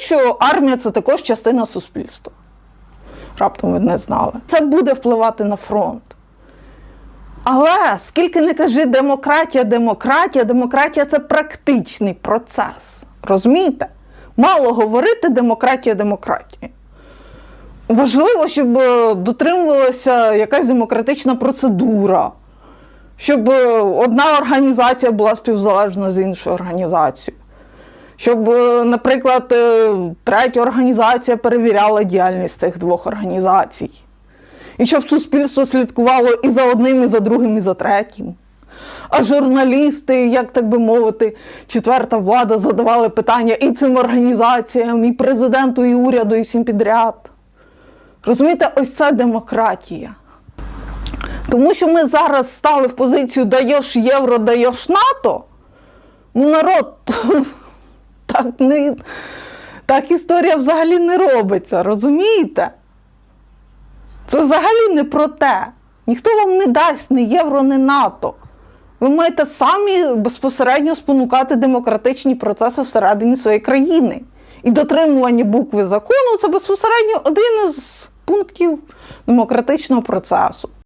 що армія це також частина суспільства. Раптом ви не знали. Це буде впливати на фронт. Але скільки не кажи демократія, демократія, демократія це практичний процес. Розумієте? Мало говорити демократія, демократія. Важливо, щоб е, дотримувалася якась демократична процедура, щоб е, одна організація була співзалежна з іншою організацією. Щоб, е, наприклад, е, третя організація перевіряла діяльність цих двох організацій. І щоб суспільство слідкувало і за одним, і за другим, і за третім. А журналісти, як так би мовити, четверта влада задавали питання і цим організаціям, і президенту, і уряду, і всім підряд. Розумієте, ось це демократія. Тому що ми зараз стали в позицію даєш євро, даєш НАТО. Ну, народ, так, не, так історія взагалі не робиться, розумієте? Це взагалі не про те. Ніхто вам не дасть ні євро, ні НАТО. Ви маєте самі безпосередньо спонукати демократичні процеси всередині своєї країни. І дотримування букви закону це безпосередньо один із пунктів демократичного процесу.